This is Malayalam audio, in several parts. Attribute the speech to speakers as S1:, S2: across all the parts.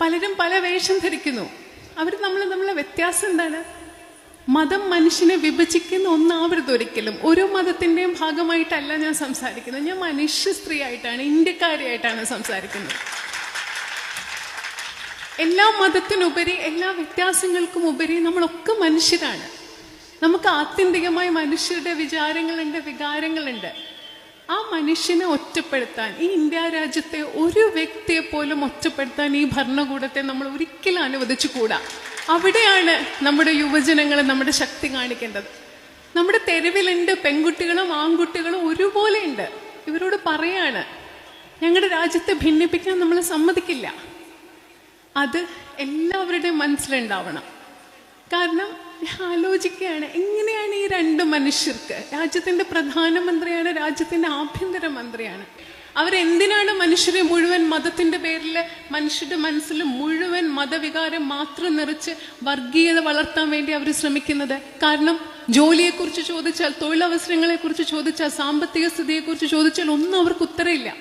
S1: പലരും പല വേഷം ധരിക്കുന്നു. അവർ നമ്മൾ നമ്മളെ വ്യത്യാസം എന്താണ്? മതം മനുഷ്യനെ വിഭജിക്കുന്ന ഒന്നാവരുത് ഒരിക്കലും. ഒരു മതത്തിന്റെയും ഭാഗമായിട്ടല്ല ഞാൻ സംസാരിക്കുന്നത്. ഞാൻ മനുഷ്യ സ്ത്രീ ആയിട്ടാണ് ഇന്ത്യക്കാരിയായിട്ടാണ് സംസാരിക്കുന്നത്. എല്ലാ മതത്തിനുപരി എല്ലാ വ്യത്യാസങ്ങൾക്കും ഉപരി നമ്മളൊക്കെ മനുഷ്യരാണ്. നമുക്ക് ആത്യന്തികമായി മനുഷ്യരുടെ വിചാരങ്ങളുണ്ട് വികാരങ്ങളുണ്ട്. ആ മനുഷ്യനെ ഒറ്റപ്പെടുത്താൻ ഈ ഇന്ത്യ രാജ്യത്തെ ഒരു വ്യക്തിയെ പോലും ഒറ്റപ്പെടുത്താൻ ഈ ഭരണകൂടത്തെ നമ്മൾ ഒരിക്കലും അനുവദിച്ചുകൂടാ. അവിടെയാണ് നമ്മുടെ യുവജനങ്ങൾ നമ്മുടെ ശക്തി കാണിക്കേണ്ടത്. നമ്മുടെ തെരുവിലുണ്ട് പെൺകുട്ടികളും ആൺകുട്ടികളും ഒരുപോലെ ഉണ്ട് ഇവരോട് പറയാണ് ഞങ്ങളുടെ രാജ്യത്തെ ഭിന്നിപ്പിക്കാൻ നമ്മൾ സമ്മതിക്കില്ല. അത് എല്ലാവരുടെയും മനസ്സിലുണ്ടാവണം. കാരണം ആലോചിക്കുകയാണ് എങ്ങനെയാണ് ഈ രണ്ട് മനുഷ്യർക്ക്? രാജ്യത്തിന്റെ പ്രധാനമന്ത്രിയാണ് രാജ്യത്തിന്റെ ആഭ്യന്തര മന്ത്രിയാണ് അവരെന്തിനാണ് മനുഷ്യരെ മുഴുവൻ മതത്തിന്റെ പേരിൽ മനുഷ്യരുടെ മനസ്സിൽ മുഴുവൻ മതവികാരം മാത്രം നിറച്ച് വർഗീയത വളർത്താൻ വേണ്ടി അവർ ശ്രമിക്കുന്നത്? കാരണം ജോലിയെക്കുറിച്ച് ചോദിച്ചാൽ തൊഴിലവസരങ്ങളെക്കുറിച്ച് ചോദിച്ചാൽ സാമ്പത്തിക സ്ഥിതിയെക്കുറിച്ച് ചോദിച്ചാൽ ഒന്നും അവർക്ക് ഉത്തരയില്ല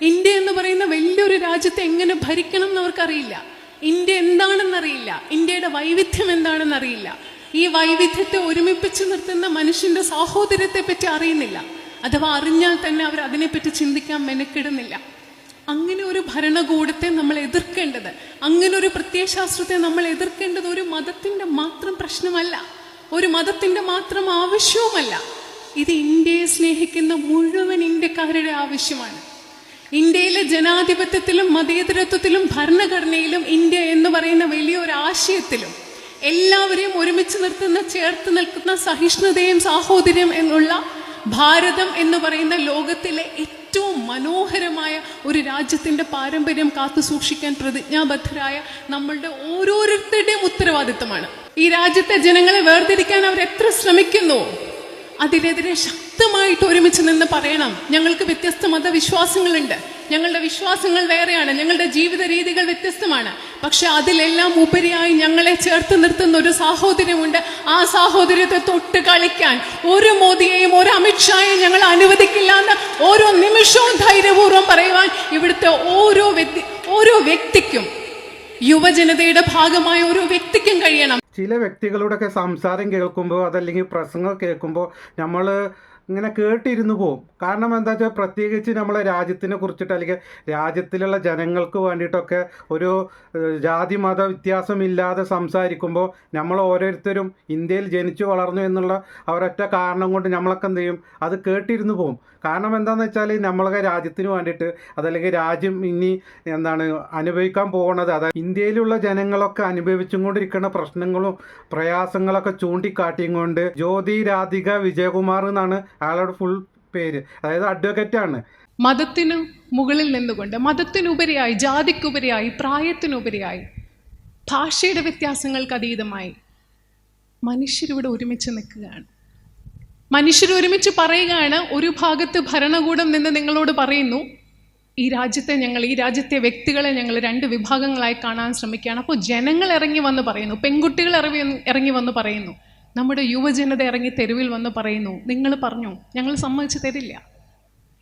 S1: ഇന്ത്യ എന്ന് പറയുന്ന വലിയൊരു രാജ്യത്തെ എങ്ങനെ ഭരിക്കണം എന്ന് അവർക്കറിയില്ല. ഇന്ത്യ എന്താണെന്നറിയില്ല. ഇന്ത്യയുടെ വൈവിധ്യം എന്താണെന്നറിയില്ല. ഈ വൈവിധ്യത്തെ ഒരുമിപ്പിച്ച് നിർത്തുന്ന മനുഷ്യന്റെ സാഹോദര്യത്തെ പറ്റി അറിയുന്നില്ല. അഥവാ അറിഞ്ഞാൽ തന്നെ അവർ അതിനെപ്പറ്റി ചിന്തിക്കാൻ മെനക്കിടുന്നില്ല. അങ്ങനെ ഒരു ഭരണകൂടത്തെ നമ്മൾ എതിർക്കേണ്ടത് അങ്ങനെ ഒരു പ്രത്യയശാസ്ത്രത്തെ നമ്മൾ എതിർക്കേണ്ടത് ഒരു മതത്തിന്റെ മാത്രം പ്രശ്നമല്ല. ഒരു മതത്തിന്റെ മാത്രം ആവശ്യവുമല്ല. ഇത് ഇന്ത്യയെ സ്നേഹിക്കുന്ന മുഴുവൻ ഇന്ത്യക്കാരുടെ ആവശ്യമാണ്. ഇന്ത്യയിലെ ജനാധിപത്യത്തിലും മതേതരത്വത്തിലും ഭരണഘടനയിലും ഇന്ത്യ എന്ന് പറയുന്ന വലിയൊരു ആശയത്തിലും എല്ലാവരെയും ഒരുമിച്ച് നിർത്തുന്ന ചേർത്ത് നിൽക്കുന്ന സഹിഷ്ണുതയും സാഹോദര്യം എന്നുള്ള ഭാരതം എന്ന് പറയുന്ന ലോകത്തിലെ ഏറ്റവും മനോഹരമായ ഒരു രാജ്യത്തിന്റെ പാരമ്പര്യം കാത്തു സൂക്ഷിക്കാൻ പ്രതിജ്ഞാബദ്ധരായ നമ്മളുടെ ഓരോരുത്തരുടെയും ഉത്തരവാദിത്തമാണ് ഈ രാജ്യത്തെ ജനങ്ങളെ വേർതിരിക്കാൻ അവർ എത്ര ശ്രമിക്കുന്നു? അതിനെതിരെ ശക്തമായിട്ട് ഒരുമിച്ച് നിന്ന് പറയണം. ഞങ്ങൾക്ക് വ്യത്യസ്ത മതവിശ്വാസങ്ങളുണ്ട്. ഞങ്ങളുടെ വിശ്വാസങ്ങൾ വേറെയാണ്. ഞങ്ങളുടെ ജീവിത രീതികൾ വ്യത്യസ്തമാണ്. പക്ഷെ അതിലെല്ലാം ഉപരിയായി ഞങ്ങളെ ചേർത്ത് നിർത്തുന്ന ഒരു സാഹോദര്യമുണ്ട്. ആ സാഹോദര്യത്തെ തൊട്ട് കളിക്കാൻ ഒരു മോദിയെയും ഒരു അമിത്ഷായെയും ഞങ്ങൾ അനുവദിക്കില്ല എന്ന് ഓരോ നിമിഷവും ധൈര്യപൂർവം പറയുവാൻ ഇവിടുത്തെ ഓരോ വ്യക്തി ഓരോ വ്യക്തിക്കും യുവജനതയുടെ ഭാഗമായ ഓരോ വ്യക്തിക്കും കഴിയണം.
S2: ചില വ്യക്തികളുടെയൊക്കെ സംസാരം കേൾക്കുമ്പോൾ അതല്ലെങ്കിൽ പ്രസംഗം കേൾക്കുമ്പോൾ നമ്മൾ ഇങ്ങനെ കേട്ടിരുന്നു പോകും കാരണം എന്താ വെച്ചാൽ പ്രത്യേകിച്ച് നമ്മളെ രാജ്യത്തിനെ കുറിച്ചിട്ട് അല്ലെങ്കിൽ രാജ്യത്തിലുള്ള ജനങ്ങൾക്ക് വേണ്ടിയിട്ടൊക്കെ ഒരു ജാതി മത വ്യത്യാസമില്ലാതെ സംസാരിക്കുമ്പോൾ നമ്മൾ ഓരോരുത്തരും ഇന്ത്യയിൽ ജനിച്ചു വളർന്നു എന്നുള്ള അവരൊറ്റ കാരണം കൊണ്ട് നമ്മളൊക്കെ എന്ത് ചെയ്യും? അത് കേട്ടിരുന്നു പോകും കാരണം എന്താണെന്ന് വെച്ചാൽ നമ്മളെ രാജ്യത്തിന് വേണ്ടിയിട്ട് അതല്ലെങ്കിൽ രാജ്യം ഇനി എന്താണ് അനുഭവിക്കാൻ പോകുന്നത് അതായത് ഇന്ത്യയിലുള്ള ജനങ്ങളൊക്കെ അനുഭവിച്ചും കൊണ്ടിരിക്കുന്ന പ്രശ്നങ്ങളും പ്രയാസങ്ങളൊക്കെ ചൂണ്ടിക്കാട്ടിയും കൊണ്ട് ജ്യോതി രാധിക വിജയകുമാർ എന്നാണ് അയാളുടെ ഫുൾ പേര്. അതായത് അഡ്വക്കേറ്റ് ആണ്.
S1: മതത്തിന് മുകളിൽ നിന്നുകൊണ്ട് മതത്തിനുപരിയായി ജാതിക്കുപരിയായി പ്രായത്തിനുപരിയായി ഭാഷയുടെ വ്യത്യാസങ്ങൾക്ക് അതീതമായി മനുഷ്യരിവിടെ ഒരുമിച്ച് നിൽക്കുകയാണ്. മനുഷ്യർ ഒരുമിച്ച് പറയുകയാണ് ഒരു ഭാഗത്ത് ഭരണകൂടം നിന്ന് നിങ്ങളോട് പറയുന്നു ഈ രാജ്യത്തെ ഞങ്ങൾ ഈ രാജ്യത്തെ വ്യക്തികളെ ഞങ്ങൾ രണ്ട് വിഭാഗങ്ങളായി കാണാൻ ശ്രമിക്കുകയാണ്. അപ്പോൾ ജനങ്ങൾ ഇറങ്ങി വന്ന് പറയുന്നു പെൺകുട്ടികൾ ഇറങ്ങി ഇറങ്ങി വന്ന് പറയുന്നു. നമ്മുടെ യുവജനത ഇറങ്ങി തെരുവിൽ വന്ന് പറയുന്നു നിങ്ങൾ പറഞ്ഞു ഞങ്ങൾ സമ്മതിച്ചു തരില്ല.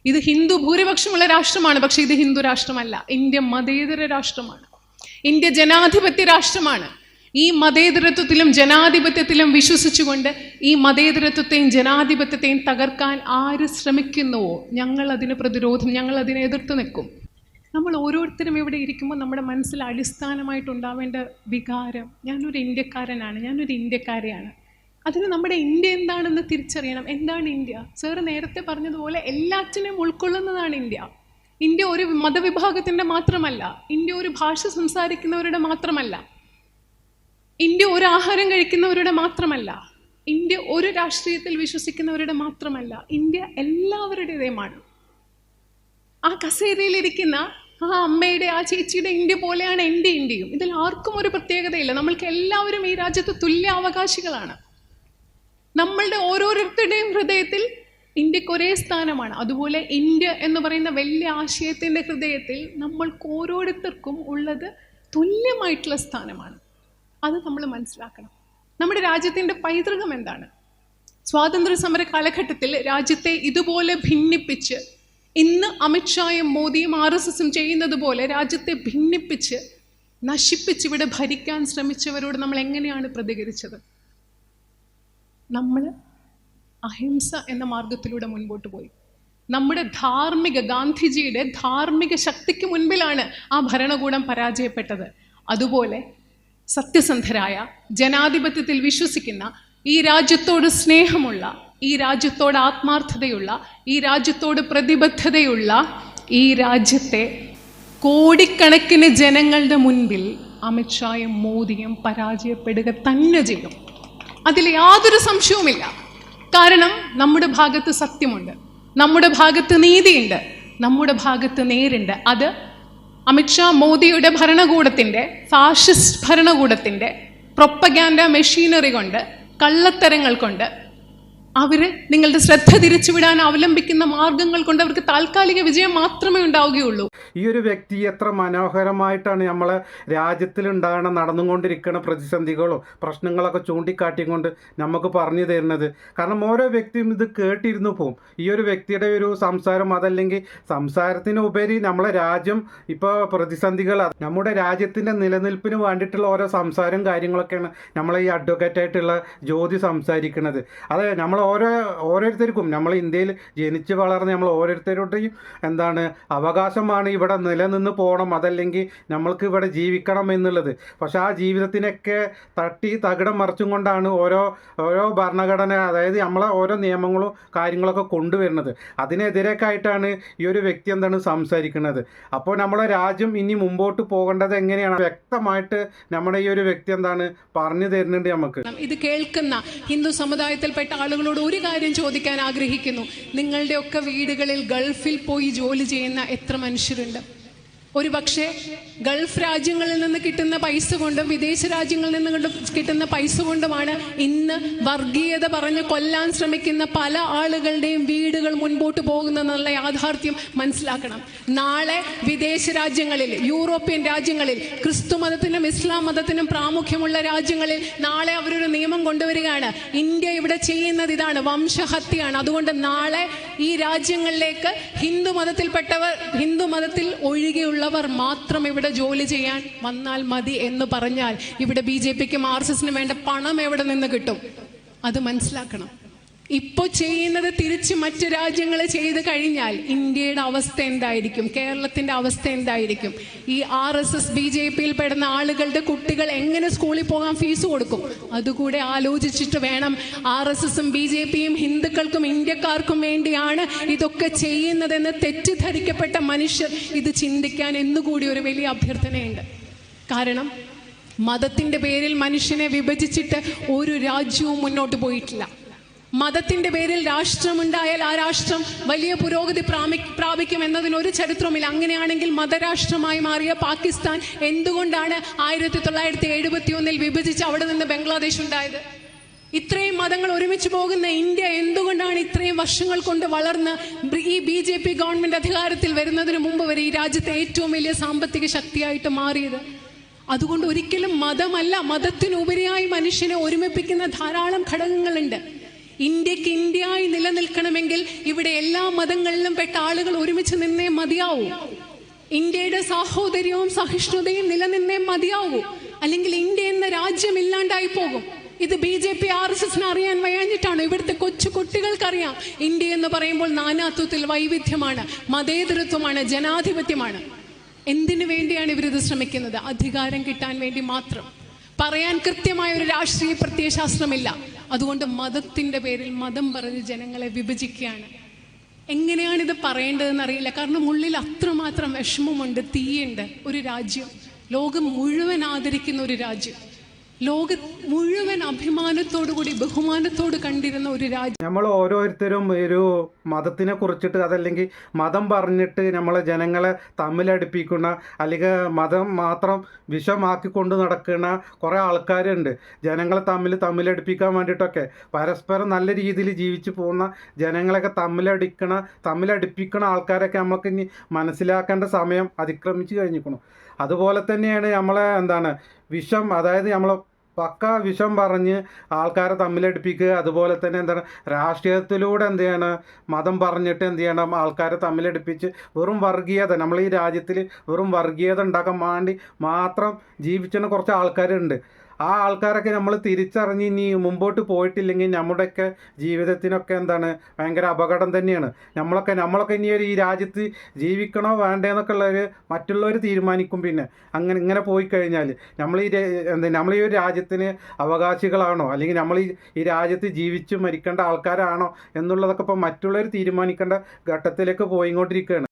S1: ഇത് ഹിന്ദു ഭൂരിപക്ഷമുള്ള രാഷ്ട്രമാണ് പക്ഷെ ഇത് ഹിന്ദു രാഷ്ട്രമല്ല. ഇന്ത്യ മതേതര രാഷ്ട്രമാണ്. ഇന്ത്യ ജനാധിപത്യ രാഷ്ട്രമാണ്. ഈ മതേതരത്വത്തിലും ജനാധിപത്യത്തിലും വിശ്വസിച്ചുകൊണ്ട് ഈ മതേതരത്വത്തെയും ജനാധിപത്യത്തെയും തകർക്കാൻ ആര് ശ്രമിക്കുന്നുവോ? ഞങ്ങൾ അതിന് പ്രതിരോധം ഞങ്ങൾ അതിനെ എതിർത്ത് നിൽക്കും. നമ്മൾ ഓരോരുത്തരും ഇവിടെ ഇരിക്കുമ്പോൾ നമ്മുടെ മനസ്സിൽ അടിസ്ഥാനമായിട്ടുണ്ടാവേണ്ട വികാരം ഞാനൊരു ഇന്ത്യക്കാരനാണ് ഞാനൊരു ഇന്ത്യക്കാരിയാണ്. അതിന് നമ്മുടെ ഇന്ത്യ എന്താണെന്ന് തിരിച്ചറിയണം. എന്താണ് ഇന്ത്യ? സാറ് നേരത്തെ പറഞ്ഞതുപോലെ എല്ലാറ്റിനെയും ഉൾക്കൊള്ളുന്നതാണ് ഇന്ത്യ. ഇന്ത്യ ഒരു മതവിഭാഗത്തിന്റെ മാത്രമല്ല. ഇന്ത്യ ഒരു ഭാഷ സംസാരിക്കുന്നവരുടെ മാത്രമല്ല. ഇന്ത്യ ഒരു ആഹാരം കഴിക്കുന്നവരുടെ മാത്രമല്ല. ഇന്ത്യ ഒരു രാഷ്ട്രീയത്തിൽ വിശ്വസിക്കുന്നവരുടെ മാത്രമല്ല. ഇന്ത്യ എല്ലാവരുടേതുമാണ്. ആ കസേരയിലിരിക്കുന്ന ആ അമ്മയുടെ ആ ചേച്ചിയുടെ ഇന്ത്യ പോലെയാണ് എന്റെ ഇന്ത്യയും. ഇതിൽ ആർക്കും ഒരു പ്രത്യേകതയില്ല. നമ്മൾക്ക് എല്ലാവരും ഈ രാജ്യത്ത് തുല്യ അവകാശികളാണ് നമ്മളുടെ ഓരോരുത്തരുടെയും ഹൃദയത്തിൽ ഇന്ത്യയ്ക്ക് ഒരേ സ്ഥാനമാണ്. അതുപോലെ ഇന്ത്യ എന്ന് പറയുന്ന വലിയ ആശയത്തിന്റെ ഹൃദയത്തിൽ നമ്മൾക്ക് ഓരോരുത്തർക്കും ഉള്ളത് തുല്യമായിട്ടുള്ള സ്ഥാനമാണ്. അത് നമ്മൾ മനസ്സിലാക്കണം. നമ്മുടെ രാജ്യത്തിന്റെ പൈതൃകം എന്താണ്? സ്വാതന്ത്ര്യ സമര കാലഘട്ടത്തിൽ രാജ്യത്തെ ഇതുപോലെ ഭിന്നിപ്പിച്ച് ഇന്ന് അമിത്ഷായും മോദിയും ആർ എസ് എസും ചെയ്യുന്നത് പോലെ രാജ്യത്തെ ഭിന്നിപ്പിച്ച് നശിപ്പിച്ചിവിടെ ഭരിക്കാൻ ശ്രമിച്ചവരോട് നമ്മൾ എങ്ങനെയാണ് പ്രതികരിച്ചത്? നമ്മൾ അഹിംസ എന്ന മാർഗത്തിലൂടെ മുൻപോട്ട് പോയി. നമ്മുടെ ധാർമ്മിക ഗാന്ധിജിയുടെ ധാർമ്മിക ശക്തിക്ക് മുൻപിലാണ് ആ ഭരണകൂടം പരാജയപ്പെട്ടത്. അതുപോലെ സത്യസന്ധരായ ജനാധിപത്യത്തിൽ വിശ്വസിക്കുന്ന ഈ രാജ്യത്തോട് സ്നേഹമുള്ള ഈ രാജ്യത്തോട് ആത്മാർത്ഥതയുള്ള ഈ രാജ്യത്തോട് പ്രതിബദ്ധതയുള്ള ഈ രാജ്യത്തെ കോടിക്കണക്കിന് ജനങ്ങളുടെ മുൻപിൽ അമിത്ഷായും മോദിയും പരാജയപ്പെടുക തന്നെ ചെയ്യും. അതിൽ യാതൊരു സംശയവുമില്ല. കാരണം നമ്മുടെ ഭാഗത്ത് സത്യമുണ്ട്. നമ്മുടെ ഭാഗത്ത് നീതിയുണ്ട്. നമ്മുടെ ഭാഗത്ത് നേരുണ്ട്. അത് അമിത്ഷാ മോദിയുടെ ഭരണകൂടത്തിന്റെ ഫാഷിസ്റ്റ് ഭരണകൂടത്തിന്റെ പ്രൊപ്പഗാൻഡ മെഷീനറി കൊണ്ട് കള്ളത്തരങ്ങൾ കൊണ്ട് അവർ നിങ്ങളുടെ ശ്രദ്ധ തിരിച്ചുവിടാൻ അവലംബിക്കുന്ന മാർഗങ്ങൾ കൊണ്ട് അവർക്ക് താൽക്കാലിക വിജയം മാത്രമേ ഉണ്ടാവുകയുള്ളൂ.
S2: ഈ ഒരു വ്യക്തി എത്ര മനോഹരമായിട്ടാണ് നമ്മളെ രാജ്യത്തിലുണ്ടാകണ നടന്നുകൊണ്ടിരിക്കുന്ന പ്രതിസന്ധികളോ പ്രശ്നങ്ങളൊക്കെ ചൂണ്ടിക്കാട്ടിക്കൊണ്ട് നമുക്ക് പറഞ്ഞു തരുന്നത്. കാരണം ഓരോ വ്യക്തിയും ഇത് കേട്ടിരുന്നു പോവും. ഈ ഒരു വ്യക്തിയുടെ ഒരു സംസാരം അതല്ലെങ്കിൽ സംസാരത്തിന് ഉപരി നമ്മളെ രാജ്യം ഇപ്പോൾ പ്രതിസന്ധികൾ നമ്മുടെ രാജ്യത്തിന്റെ നിലനിൽപ്പിന് വേണ്ടിയിട്ടുള്ള ഓരോ സംസാരം കാര്യങ്ങളൊക്കെയാണ് നമ്മളെ ഈ അഡ്വക്കേറ്റ് ആയിട്ടുള്ള ജ്യോതി സംസാരിക്കുന്നത് അത് നമ്മൾ ഓരോ ഓരോരുത്തർക്കും. നമ്മൾ ഇന്ത്യയിൽ ജനിച്ച് വളർന്ന് നമ്മൾ ഓരോരുത്തരുടെയും എന്താണ് അവകാശമാണ് ഇവിടെ നിലനിന്ന് പോകണം അതല്ലെങ്കിൽ നമ്മൾക്ക് ഇവിടെ ജീവിക്കണം എന്നുള്ളത്. പക്ഷെ ആ ജീവിതത്തിനൊക്കെ തട്ടി തകിടം മറിച്ചും കൊണ്ടാണ് ഓരോ ഓരോ ഭരണഘടന അതായത് നമ്മളെ ഓരോ നിയമങ്ങളും കാര്യങ്ങളൊക്കെ കൊണ്ടുവരുന്നത്. അതിനെതിരൊക്കെ ആയിട്ടാണ് ഈ ഒരു വ്യക്തി എന്താണ് സംസാരിക്കുന്നത്. അപ്പോൾ നമ്മളെ രാജ്യം ഇനി മുമ്പോട്ട് പോകേണ്ടത് എങ്ങനെയാണ്? വ്യക്തമായിട്ട് നമ്മുടെ ഈ ഒരു വ്യക്തി എന്താണ് പറഞ്ഞു തരുന്നുണ്ട് നമുക്ക്.
S1: ഇത് കേൾക്കുന്ന ഹിന്ദു സമുദായത്തിൽപ്പെട്ട ആളുകളോട് ഒരു കാര്യം ചോദിക്കാൻ ആഗ്രഹിക്കുന്നു. നിങ്ങളുടെയൊക്കെ വീടുകളിൽ ഗൾഫിൽ പോയി ജോലി ചെയ്യുന്ന എത്ര മനുഷ്യരുണ്ട്? ഒരു പക്ഷേ ഗൾഫ് രാജ്യങ്ങളിൽ നിന്ന് കിട്ടുന്ന പൈസ കൊണ്ടും വിദേശ രാജ്യങ്ങളിൽ നിന്ന് കിട്ടുന്ന പൈസ കൊണ്ടുമാണ് ഇന്ന് വർഗീയത പറഞ്ഞ് കൊല്ലാൻ ശ്രമിക്കുന്ന പല ആളുകളുടെയും വീടുകൾ മുൻപോട്ട് പോകുന്നതെന്നുള്ള യാഥാർത്ഥ്യം മനസ്സിലാക്കണം. നാളെ വിദേശ രാജ്യങ്ങളിൽ യൂറോപ്യൻ രാജ്യങ്ങളിൽ ക്രിസ്തു മതത്തിനും ഇസ്ലാം മതത്തിനും പ്രാമുഖ്യമുള്ള രാജ്യങ്ങളിൽ നാളെ അവരൊരു നിയമം കൊണ്ടുവരികയാണ്. ഇന്ത്യ ഇവിടെ ചെയ്യുന്നത് ഇതാണ് വംശഹത്യയാണ്. അതുകൊണ്ട് നാളെ ഈ രാജ്യങ്ങളിലേക്ക് ഹിന്ദു മതത്തിൽപ്പെട്ടവർ ഹിന്ദു മതത്തിൽ ഒഴികെയുള്ളവർ മാത്രം ഇവിടെ ജോലി ചെയ്യാൻ വന്നാൽ മതി എന്ന് പറഞ്ഞാൽ ഇവിടെ ബി ജെ പിക്കും ആർ എസ് എസിനും വേണ്ട പണം എവിടെ നിന്ന് കിട്ടും? അത് മനസ്സിലാക്കണം. ഇപ്പോൾ ചെയ്യുന്നത് തിരിച്ച് മറ്റു രാജ്യങ്ങൾ ചെയ്ത് കഴിഞ്ഞാൽ ഇന്ത്യയുടെ അവസ്ഥ എന്തായിരിക്കും? കേരളത്തിന്റെ അവസ്ഥ എന്തായിരിക്കും? ഈ R S S B J പിയിൽ പെടുന്ന ആളുകളുടെ കുട്ടികൾ എങ്ങനെ സ്കൂളിൽ പോകാൻ ഫീസ് കൊടുക്കും? അതുകൂടെ ആലോചിച്ചിട്ട് വേണം ആർ എസ് എസും ബി ജെ പിയും ഹിന്ദുക്കൾക്കും ഇന്ത്യക്കാർക്കും വേണ്ടിയാണ് ഇതൊക്കെ ചെയ്യുന്നതെന്ന് തെറ്റിദ്ധരിക്കപ്പെട്ട മനുഷ്യർ ഇത് ചിന്തിക്കാൻ എന്നുകൂടി ഒരു വലിയ അഭ്യർത്ഥനയുണ്ട്. കാരണം മതത്തിന്റെ പേരിൽ മനുഷ്യനെ വിഭജിച്ചിട്ട് ഒരു രാജ്യവും മുന്നോട്ട് പോയിട്ടില്ല. മതത്തിന്റെ പേരിൽ രാഷ്ട്രമുണ്ടായാൽ ആ രാഷ്ട്രം വലിയ പുരോഗതി പ്രാമി പ്രാപിക്കും എന്നതിനൊരു ചരിത്രമില്ല അങ്ങനെയാണെങ്കിൽ മതരാഷ്ട്രമായി മാറിയ പാകിസ്ഥാൻ എന്തുകൊണ്ടാണ് ആയിരത്തി തൊള്ളായിരത്തി എഴുപത്തി ഒന്നിൽ വിഭജിച്ച് അവിടെ നിന്ന് ബംഗ്ലാദേശ് ഉണ്ടായത്? ഇത്രയും മതങ്ങൾ ഒരുമിച്ച് പോകുന്ന ഇന്ത്യ എന്തുകൊണ്ടാണ് ഇത്രയും വർഷങ്ങൾ കൊണ്ട് വളർന്ന് ഈ ബി ജെ പി ഗവൺമെന്റ് അധികാരത്തിൽ വരുന്നതിന് മുമ്പ് വരെ ഈ രാജ്യത്തെ ഏറ്റവും വലിയ സാമ്പത്തിക ശക്തിയായിട്ട് മാറിയത്? അതുകൊണ്ട് ഒരിക്കലും മതമല്ല മതത്തിനുപരിയായി മനുഷ്യനെ ഒരുമിപ്പിക്കുന്ന ധാരാളം ഘടകങ്ങളുണ്ട്. ഇന്ത്യയ്ക്ക് ഇന്ത്യയായി നിലനിൽക്കണമെങ്കിൽ ഇവിടെ എല്ലാ മതങ്ങളിലും പെട്ട ആളുകൾ ഒരുമിച്ച് നിന്നേ മതിയാവൂ. ഇന്ത്യയുടെ സാഹോദര്യവും സഹിഷ്ണുതയും നിലനിന്നേ മതിയാവൂ. അല്ലെങ്കിൽ ഇന്ത്യ എന്ന രാജ്യം ഇല്ലാണ്ടായി പോകും. ഇത് B J P R S എസിന് അറിയാൻ വയ്യാഞ്ഞിട്ടാണ് ഇവിടുത്തെ കൊച്ചു കുട്ടികൾക്കറിയാം. ഇന്ത്യ എന്ന് പറയുമ്പോൾ നാനാത്വത്തിൽ വൈവിധ്യമാണ് മതേതരത്വമാണ് ജനാധിപത്യമാണ്. എന്തിനു വേണ്ടിയാണ് ഇവരിത് ശ്രമിക്കുന്നത്? അധികാരം കിട്ടാൻ വേണ്ടി മാത്രം. പറയാൻ കൃത്യമായ ഒരു രാഷ്ട്രീയ പ്രത്യയശാസ്ത്രമില്ല. അതുകൊണ്ട് മതത്തിന്റെ പേരിൽ മതം പറഞ്ഞ് ജനങ്ങളെ വിഭജിക്കുകയാണ്. എങ്ങനെയാണിത് പറയേണ്ടതെന്ന് അറിയില്ല. കാരണം ഉള്ളിൽ അത്രമാത്രം വിഷമമുണ്ട് തീയുണ്ട് ഒരു രാജ്യം. ലോകം മുഴുവൻ ആദരിക്കുന്ന ഒരു രാജ്യം. ലോക മുഴുവൻ അഭിമാനത്തോടുകൂടി ബഹുമാനത്തോട് കണ്ടിരുന്ന ഒരു രാജ്യം.
S2: നമ്മൾ ഓരോരുത്തരും ഒരു മതത്തിനെ കുറിച്ചിട്ട് അതല്ലെങ്കിൽ മതം പറഞ്ഞിട്ട് നമ്മളെ ജനങ്ങളെ തമ്മിലടിപ്പിക്കുന്ന അല്ലെങ്കിൽ മതം മാത്രം വിഷമാക്കി കൊണ്ട് നടക്കുന്ന കുറേ ആൾക്കാരുണ്ട്. ജനങ്ങളെ തമ്മിൽ തമ്മിലടിപ്പിക്കാൻ വേണ്ടിയിട്ടൊക്കെ പരസ്പരം നല്ല രീതിയിൽ ജീവിച്ചു പോകുന്ന ജനങ്ങളൊക്കെ തമ്മിലടിക്കണ തമ്മിലടിപ്പിക്കണ ആൾക്കാരൊക്കെ നമുക്ക് ഇനി മനസ്സിലാക്കേണ്ട സമയം അതിക്രമിച്ചു കഴിഞ്ഞിരിക്കണം അതുപോലെ തന്നെയാണ് നമ്മളെ എന്താണ് വിഷം അതായത് നമ്മൾ പക്ക വിഷം പറഞ്ഞ് ആൾക്കാരെ തമ്മിലടിപ്പിക്കുക. അതുപോലെ തന്നെ എന്താണ് രാഷ്ട്രീയത്തിലൂടെ എന്ത് ചെയ്യണം മതം പറഞ്ഞിട്ട് എന്ത് ചെയ്യണം ആൾക്കാരെ തമ്മിലടിപ്പിച്ച് വെറും വർഗീയത. നമ്മൾ ഈ രാജ്യത്തിൽ വെറും വർഗീയത ഉണ്ടാക്കാൻ വേണ്ടി മാത്രം ജീവിച്ചിരുന്ന കുറച്ച് ആൾക്കാരുണ്ട്. ആ ആൾക്കാരൊക്കെ നമ്മൾ തിരിച്ചറിഞ്ഞ് ഇനി മുമ്പോട്ട് പോയിട്ടില്ലെങ്കിൽ നമ്മുടെയൊക്കെ ജീവിതത്തിനൊക്കെ എന്താണ് ഭയങ്കര അപകടം തന്നെയാണ്. നമ്മളൊക്കെ നമ്മളൊക്കെ ഇനി ഒരു ഈ രാജ്യത്ത് ജീവിക്കണോ വേണ്ടേന്നൊക്കെ ഉള്ളവർ മറ്റുള്ളവർ തീരുമാനിക്കും പിന്നെ. അങ്ങനെ ഇങ്ങനെ പോയി കഴിഞ്ഞാൽ നമ്മൾ ഈ എന്താ നമ്മൾ ഈ ഒരു രാജ്യത്തിന് അവകാശികളാണോ? അല്ലെങ്കിൽ നമ്മൾ ഈ രാജ്യത്ത് ജീവിച്ച് മരിക്കേണ്ട ആൾക്കാരാണോ? എന്നുള്ളതൊക്കെ ഇപ്പോൾ മറ്റുള്ളവർ തീരുമാനിക്കേണ്ട ഘട്ടത്തിലേക്ക് പോയിക്കൊണ്ടിരിക്കുകയാണ്.